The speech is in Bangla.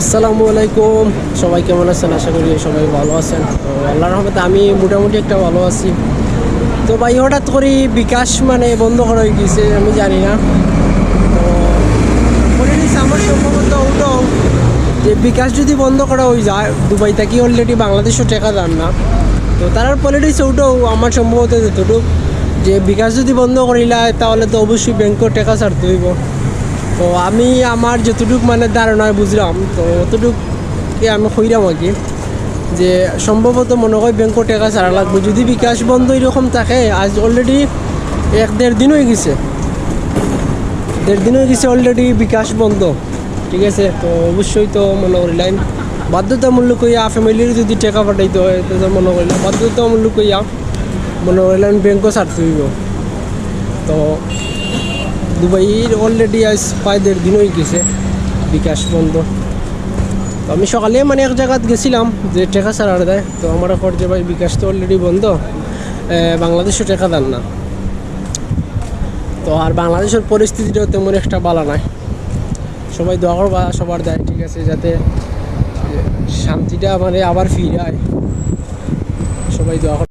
আসসালামু আলাইকুম। সবাই কেমন আছেন? আশা করি সবাই ভালো আছেন। তো আল্লাহর রহমতে আমি মোটামুটি একটা ভালো আছি। তো ভাই, হঠাৎ করে বিকাশ মানে বন্ধ করা হয়ে গেছে আমি জানি না। তো পলিটিক্স আমার সম্ভবত যে বিকাশ যদি বন্ধ করা হয়ে যায়, দুবাই থেকে অলরেডি বাংলাদেশও টেকা যান না। তো তার পলিটিক্স ওটাও আমার সম্ভবত যতটুকু। যে বিকাশ যদি বন্ধ করিলা তাহলে তো অবশ্যই ব্যাংকও টেকা ছাড়তে হইব। তো আমি আমার যতটুক মানে ধারণায় বুঝলাম, তো অতটুককে আমি কইরাম আর কি, যে সম্ভবত মনে হয় ব্যাংক টাকা ছাড়া লাগবে। যদি বিকাশ বন্ধ এরকম থাকে, আজ অলরেডি এক দেড় দিন হয়ে গেছে। দেড় দিন হয়ে গেছে অলরেডি বিকাশ বন্ধ, ঠিক আছে? তো অবশ্যই তো মনে করিলাম বাধ্যতামূলক হইয়া ফ্যামিলির যদি টাকা পাঠাইতে হয়, তো মনে করিলাম বাধ্যতামূলক হইয়া মনে করিলাম ব্যাংকও ছাড়তে হইব। তো দুবাইয়ের অলরেডি আজ প্রায় দেড় দিন হয়ে গেছে, বিকাশ বন্ধ। তো আমি সকালে মানে এক জায়গাত গেছিলাম যে টেকা ছাড়ার দেয় তো আমার পর যে ভাই বিকাশ তো অলরেডি বন্ধ বাংলাদেশও টেকা দেন না। তো আর বাংলাদেশের পরিস্থিতিটাও তেমন একটা বালা নাই। সবাই দোয়া করবা, সবার দেয় ঠিক আছে, যাতে শান্তিটা মানে আবার ফিরে আয়। সবাই দোয়া